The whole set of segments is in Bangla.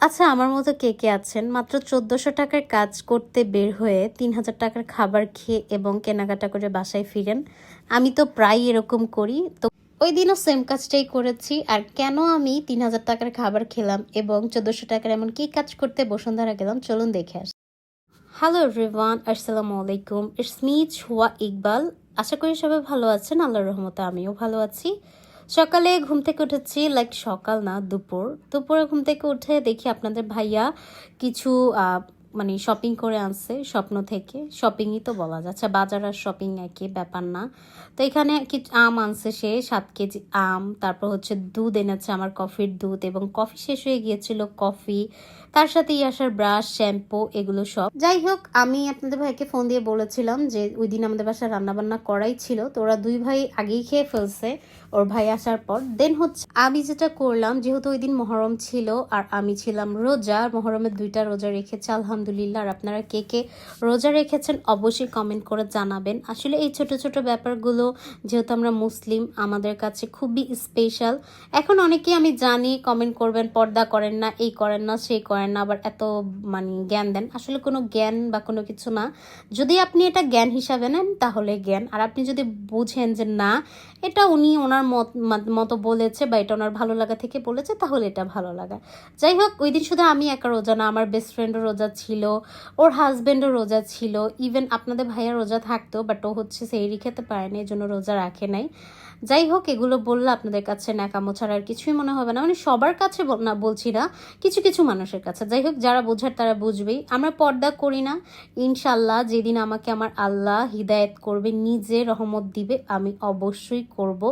আচ্ছা আমার মতো কে কে আছেন? মাত্র চোদ্দোশো টাকার কাজ করতে বের হয়ে তিন হাজার টাকার খাবার খেয়ে এবং কেনাকাটা করে বাসায় ফিরেন। আমি তো প্রায় এরকম করি। তো ওই দিনও সেম কাজটাই করেছি। আর কেন আমি তিন হাজার টাকার খাবার খেলাম এবং চোদ্দোশো টাকার এমন কি কাজ করতে বসুন্ধরা গেলাম, চলুন দেখে আস। হ্যালো এভরিওয়ান আসসালামু আলাইকুম। ইটস মি ইকবাল আশা করি সবাই ভালো আছেন। আল্লাহর রহমতে আমিও ভালো আছি। সকালে ঘুম থেকে উঠেছি লাইক সকাল না, দুপুর। দুপুরে ঘুম থেকে উঠে দেখি আপনাদের ভাইয়া কিছু মানে শপিং করে আনছে স্বপ্ন থেকে। শপিংই তো বলা যাচ্ছে, বাজার আর শপিং একই ব্যাপার না। তো এখানে কিছু আম আনছে সে, সাত কেজি আম, তারপর হচ্ছে দুধ এনেছে আমার কফির দুধ এবং কফি শেষ হয়ে গিয়েছিল কফি, তার সাথে ইয়াসার ব্রাশ, শ্যাম্পু, এগুলো সব। যাই হোক, আমি আপনাদের ভাইকে ফোন দিয়ে বলেছিলাম যে ওই দিন আমাদের বাসায় রান্নাবান্না করাই ছিল, তো ওরা দুই ভাই আগেই খেয়ে ফেলছে। ওর ভাই আসার পর দেন হচ্ছে আমি যেটা করলাম, যেহেতু ওই দিন মহরম ছিল আর আমি ছিলাম রোজা মহরমের দুইটা রোজা রেখেছি, আলহামদুলিল্লাহ। আর আপনারা কে কে রোজা রেখেছেন অবশ্যই কমেন্ট করে জানাবেন। আসলে এই ছোট ছোট ব্যাপারগুলো, যেহেতু আমরা মুসলিম, আমাদের কাছে খুবই স্পেশাল এখন অনেকেই আমি জানি কমেন্ট করবেন, পর্দা করেন না, এই করেন না, সেই করেন না, আবার এত মানে জ্ঞান দেন। আসলে কোনো জ্ঞান বা কোনো কিছু না। যদি আপনি এটা জ্ঞান হিসাবে নেন, তাহলে জ্ঞান। আর আপনি যদি বুঝেন যে না, এটা উনি ওনার মত, মত- মতো বলেছে বা এটা ওনার ভালো লাগা থেকে বলেছে, তাহলে এটা ভালো লাগা। যাই হোক, ওই দিন শুধু আমি একা রোজা না, আমার বেস্ট ফ্রেন্ডও রোজা ছিল, ওর হাজব্যান্ডও রোজা ছিল ইভেন আপনাদের ভাইয়া রোজা থাকতো বাট ও হচ্ছে সেই খেতে পারেনি, এই জন্য রোজা রাখে নাই। যাই হোক, এগুলো বললে আপনাদের কাছে ন্যাকামো ছাড়া আর কিছুই মনে হবে না। মানে সবার কাছে না, বলছি না, কিছু কিছু মানুষের কাছে। যাই হোক, যারা বোঝার তারা বুঝবেই। আমরা পর্দা করি না। ইনশাল্লাহ যেদিন আমাকে আমার আল্লাহ হিদায়ত করবে, নিজে রহমত দিবে, আমি অবশ্যই করব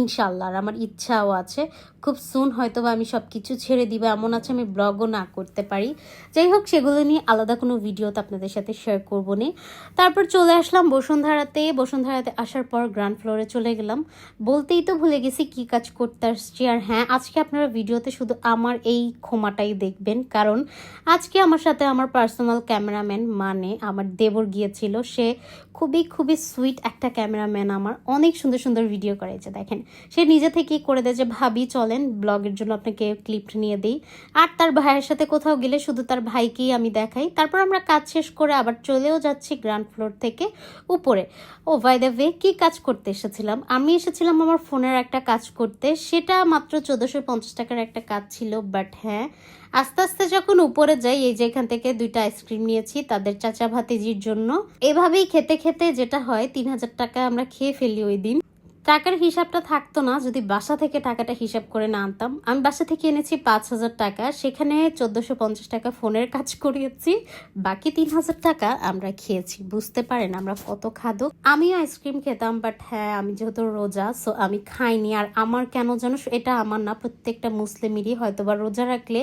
ইনশাল্লাহ আর আমার ইচ্ছাও আছে, খুব সুন হয়তো বা আমি সব কিছু ছেড়ে দিব, এমন আছে আমি ব্লগও না করতে পারি। যাই হোক, সেগুলো নিয়ে আলাদা কোনো ভিডিও তো আপনাদের সাথে শেয়ার করব নি। তারপর চলে আসলাম বসুন্ধরাতে। বসুন্ধরাতে আসার পর গ্রাউন্ড ফ্লোরে চলে গেলাম। বলতেই তো ভুলে গেছি কি কাজ করতে আসছি। আর হ্যাঁ আজকে আপনারা ভিডিওতে শুধু আমার এই ক্ষমাটাই দেখবেন। কারণ আজকে আমার সাথে আমার পার্সোনাল ক্যামেরাম্যান মানে আমার দেবর গিয়েছিল। সে খুবই খুবই সুইট একটা ক্যামেরাম্যান আমার। অনেক সুন্দর সুন্দর ভিডিও করেছে, দেখেন। সে নিজে থেকেই করে দেয় যে, ভাবি, চলেন ব্লগের জন্য আপনাকে ক্লিপ নিয়ে দিই। আর তার ভাইয়ের সাথে কোথাও গেলে শুধু তার ভাইকেই আমি দেখাই। তারপর আমরা কাজ শেষ করে আবার চলেও যাচ্ছি গ্রাউন্ড ফ্লোর থেকে উপরে। ও বাই দ্য ওয়ে কী কাজ করতে এসেছিলাম? আমি এসেছিলাম আমার ফোনের একটা কাজ করতে। সেটা মাত্র চোদ্দোশো পঞ্চাশ টাকার একটা কাজ ছিল বাট হ্যাঁ আস্তে আস্তে যখন উপরে যাই, এই যে এখান থেকে দুইটা আইসক্রিম নিয়েছি, তাদের চাচা ভাতিজির জন্য। এভাবেই খেতে খেতে যেটা হয়, তিন হাজার টাকা আমরা খেয়ে ফেলি ওই দিন। টাকার হিসাবটা থাকতো না। যদি বাসা থেকে টাকাটা হিসাব করে না আনতাম, আমি বাসা থেকে এনেছি পাঁচ হাজার টাকা। সেখানে চোদ্দোশো পঞ্চাশ টাকা ফোনের কাজ করিয়েছি, বাকি তিন হাজার টাকা আমরা খেয়েছি। বুঝতে পারেন আমরা কত খাদক। আমিও আইসক্রিম খেতাম বাট হ্যাঁ আমি যেহেতু রোজা সো আমি খাইনি। আর আমার কেন যেন এটা আমার না, প্রত্যেকটা মুসলিমেরই হয়তো বা রোজা রাখলে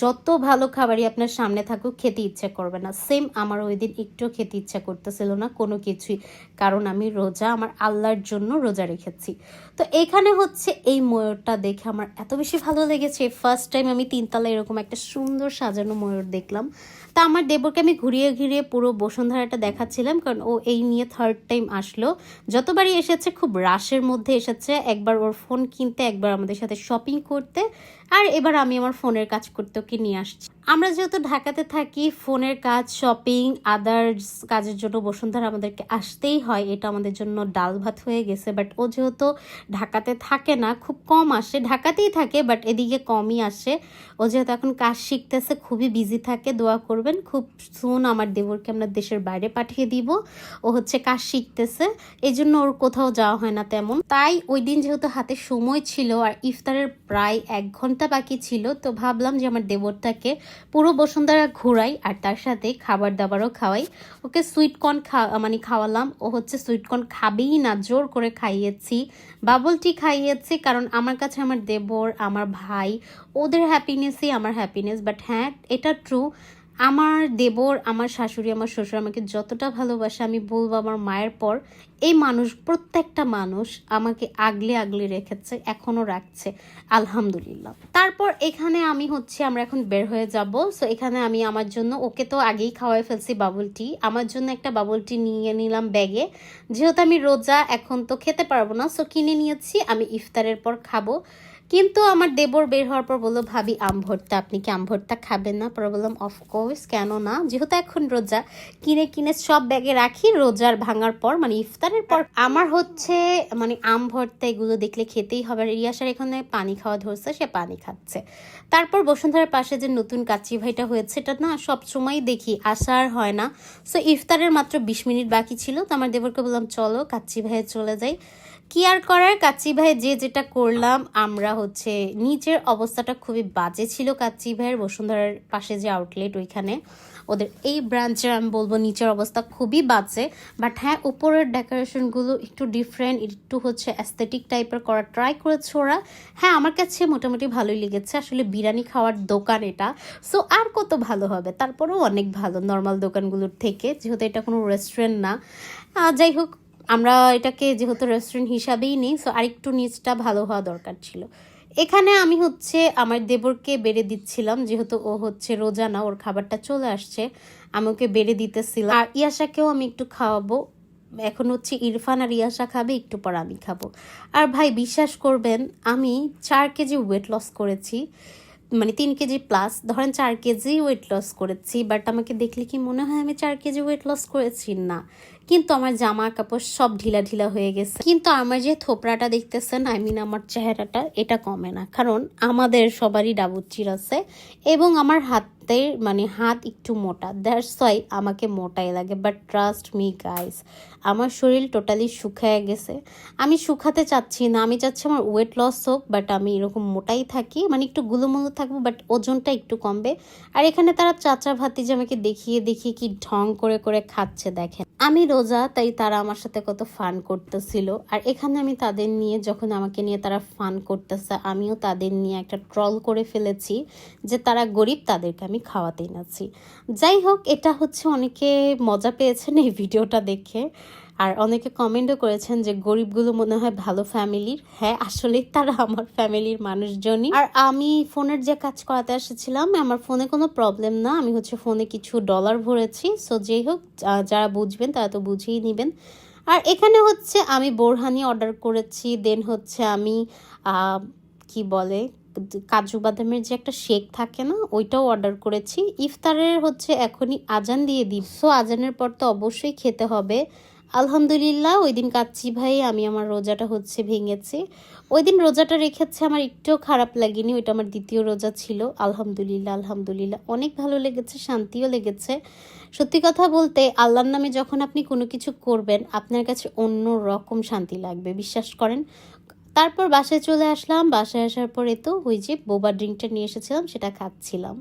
যত ভালো খাবারই আপনার সামনে থাকুক, খেতে ইচ্ছা করবে না। সেম আমার ওই দিন একটুও খেতে ইচ্ছা করতেছিল না কোনো কিছুই। কারণ আমি রোজা আমার আল্লাহর জন্য রোজা রেখেছি তো এখানে হচ্ছে এই ময়ূরটা দেখে আমার এত বেশি ভালো লেগেছে। ফার্স্ট টাইম আমি তিনতলা এরকম একটা সুন্দর সাজানো ময়ূর দেখলাম। তা আমার দেবরকে আমি ঘুরিয়ে ঘুরিয়ে পুরো বসুন্ধরাটা দেখাচ্ছিলাম, কারণ ও এই নিয়ে থার্ড টাইম আসলো। যতবারই এসেছে, খুব রাশের মধ্যে এসেছে। একবার ওর ফোন কিনতে, একবার আমাদের সাথে শপিং করতে। আর এবার আমি আমার ফোনের কাজ করতে ওকে নিয়ে আসছি। আমরা যেহেতু ঢাকাতে থাকি, ফোনের কাজ শপিং আদার্স কাজের জন্য বসুন্ধরা আমাদেরকে আসতেই হয়। এটা আমাদের জন্য ডাল ভাত হয়ে গেছে বাট ও যেহেতু ঢাকাতে থাকে না, খুব কম আসে। ঢাকাতেই থাকে বাট এদিকে কমই আসে। ও যেহেতু এখন কাজ শিখতেছে, খুবই বিজি থাকে, দোয়া করবেন। খুব সুন আমার দেবরকে আমরা দেশের বাইরে পাঠিয়ে দিব। ও হচ্ছে কাজ শিখতেছে এই জন্য ওর কোথাও যাওয়া হয় না তেমন। তাই ওই দিন যেহেতু হাতে সময় ছিল, আর ইফতারের প্রায় এক ঘণ্টা বাকি ছিল, তো ভাবলাম যে আমার দেবরটাকে পুরো বসুন্ধরা ঘুরাই আর তার সাথে খাবার দাবারও খাওয়াই। ওকে সুইটকর্ন খা মানে খাওয়ালাম। ও হচ্ছে সুইটকর্ন খাবেই না, জোর করে খাইয়েছি। বাবল টি খাইয়েছি কারণ আমার কাছে আমার দেবর, আমার ভাই, ওদের হ্যাপিনেসই আমার হ্যাপিনেস বাট হ্যাঁ এটা ট্রু আমার দেবর, আমার শাশুড়ি, আমার শ্বশুর আমাকে যতটা ভালোবাসে, আমি বলব আমার মায়ের পর, এই মানুষ, প্রত্যেকটা মানুষ আমাকে আগলে আগলে রেখেছে এখনও রাখছে, আলহামদুলিল্লাহ। তারপর এখানে আমি হচ্ছে, আমরা এখন বের হয়ে যাব। সো এখানে আমি আমার জন্য, ওকে তো আগেই খাওয়াই ফেলছি বাবল টি আমার জন্য একটা বাবল টি নিয়ে নিলাম ব্যাগে যেহেতু আমি রোজা এখন তো খেতে পারব না সো কিনে নিয়েছি, আমি ইফতারের পর খাব। কিন্তু আমার দেবর বের হওয়ার পর বলল, ভাবি, আম ভর্তা, আপনি কি আম ভর্তা খাবেন না? পরে বললাম অফকোর্স কেন না? যেহেতু এখন রোজা, কিনে কিনে সব ব্যাগে রাখি, রোজার ভাঙার পর মানে ইফতারের পর। আমার হচ্ছে মানে আম ভর্তা এগুলো দেখলে খেতেই হবে। আর রিয়াসার এখানে পানি খাওয়া ধরছে, সে পানি খাচ্ছে। তারপর বসুন্ধরার পাশে যে নতুন কাচ্চি ভাইটা হয়েছে, এটা না সব সময় দেখি, আসার হয় না। সো ইফতারের মাত্র বিশ মিনিট বাকি ছিল, তো আমার দেবরকে বললাম, চলো, কাচ্চি ভাইয়ে চলে যাই। কি আর করার কাচ্চি ভাই, যে যেটা করলাম, আমরা হচ্ছে নিচের অবস্থাটা খুবই বাজে ছিল কাচ্চি ভাইয়ের, বসুন্ধরার পাশে যে আউটলেট ওইখানে। ওদের এই ব্রাঞ্চের আমি বলব নিচের অবস্থা খুবই বাজে। বাট হ্যাঁ উপরের ডেকোরেশনগুলো একটু ডিফারেন্ট একটু হচ্ছে অ্যাস্থেটিক টাইপের করা ট্রাই করেছে ওরা। হ্যাঁ আমার কাছে মোটামুটি ভালোই লেগেছে। আসলে বিরিয়ানি খাওয়ার দোকান এটা। সো আর কত ভালো হবে? তারপরেও অনেক ভালো নর্মাল দোকানগুলোর থেকে। যেহেতু এটা কোনো রেস্টুরেন্ট না। যাই হোক আমরা এটাকে যেহেতু রেস্টুরেন্ট হিসাবেই নিই সো আরেকটু নিচটা ভালো হওয়া দরকার ছিল। এখানে আমি হচ্ছে আমার দেবরকে বেড়ে দিচ্ছিলাম, যেহেতু ও হচ্ছে রোজা না, ওর খাবারটা চলে আসছে, আমি ওকে বেড়ে দিতেছিলাম। আর ইয়াশাকেও আমি একটু খাওয়াবো। এখন হচ্ছে ইরফান আর ইয়াশা খাবে, একটু পর আমি খাব। আর ভাই, বিশ্বাস করবেন, আমি চার কেজি ওয়েট লস করেছি মানে তিন কেজি প্লাস ধরেন চার কেজি ওয়েট লস করেছি বাট আমাকে দেখলে কি মনে হয় আমি চার কেজি ওয়েট লস করেছি? না। কিন্তু আমার জামা কাপড় সব ঢিলা ঢিলা হয়ে গেছে। কিন্তু আমার যে থোপড়াটা দেখতেছেন আই মিন আমার চেহারাটা, এটা কমে না। কারণ আমাদের সবারই ডাবুচির আছে এবং আমার হাতের মানে হাত একটু মোটা। দ্যাটস ওয়াই আমাকে মোটাই লাগে। বাট ট্রাস্ট মি গাইস আমার শরীর টোটালি শুকায় গেছে। আমি শুকাতে চাচ্ছি না। আমি চাচ্ছি আমার ওয়েট লস হোক বাট আমি এরকম মোটাই থাকি। মানে একটু গুলোমুলো থাকব বাট ওজনটা একটু কমবে। আর এখানে তারা চাচা ভাতি যে আমাকে দেখিয়ে দেখিয়ে কি ঢং করে করে খাচ্ছে, দেখেন। আমি রোজা তাই তারা আমার সাথে কত ফান করতেছিল। আর এখানে আমি তাদের নিয়ে, যখন আমাকে নিয়ে তারা ফান করতেছে, আমিও তাদের নিয়ে একটা ট্রল করে ফেলেছি যে তারা গরিব, তাদেরকে আমি খাওয়াতেই নাছি যাই হোক, এটা হচ্ছে অনেকে মজা পেয়েছেন এই ভিডিওটা দেখে। আর অনেকে কমেন্টও করেছেন যে গরিবগুলো মনে হয় ভালো ফ্যামিলির। হ্যাঁ আসলে তারা আমার ফ্যামিলির মানুষজনই। আর আমি ফোনের যে কাজ করাতে এসেছিলাম, আমার ফোনে কোনো প্রবলেম না। আমি হচ্ছে ফোনে কিছু ডলার ভরেছি। সো যেই হোক যারা বুঝবেন, তারা তো বুঝেই নেবেন। আর এখানে হচ্ছে আমি বোরহানি অর্ডার করেছি। দেন হচ্ছে আমি কি বলে, কাজু বাদামের যে একটা শেক থাকে না, ওইটাও অর্ডার করেছি। ইফতারের হচ্ছে এখনই আজান দিয়ে দিই। সো আজানের পর তো অবশ্যই খেতে হবে। আলহামদুলিল্লাহ, ওই দিন কাচ্চি ভাই, আমি আমার রোজাটা হচ্ছে ভেঙেছি। ওই দিন রোজাটা রেখেছে আমার একটুও খারাপ লাগেনি, ওইটা আমার দ্বিতীয় রোজা ছিল। আলহামদুলিল্লাহ আলহামদুলিল্লাহ। অনেক ভালো লেগেছে, শান্তিও লেগেছে। সত্যি কথা বলতে, আল্লাহর নামে যখন আপনি কোনো কিছু করবেন, আপনার কাছে অন্য রকম শান্তি লাগবে, বিশ্বাস করেন? তারপর বাসায় চলে আসলাম, বাসায় আসার পরে তো ওই যে বোবা ড্রিঙ্কটা নিয়ে এসেছিলাম, সেটা খাচ্ছিলাম।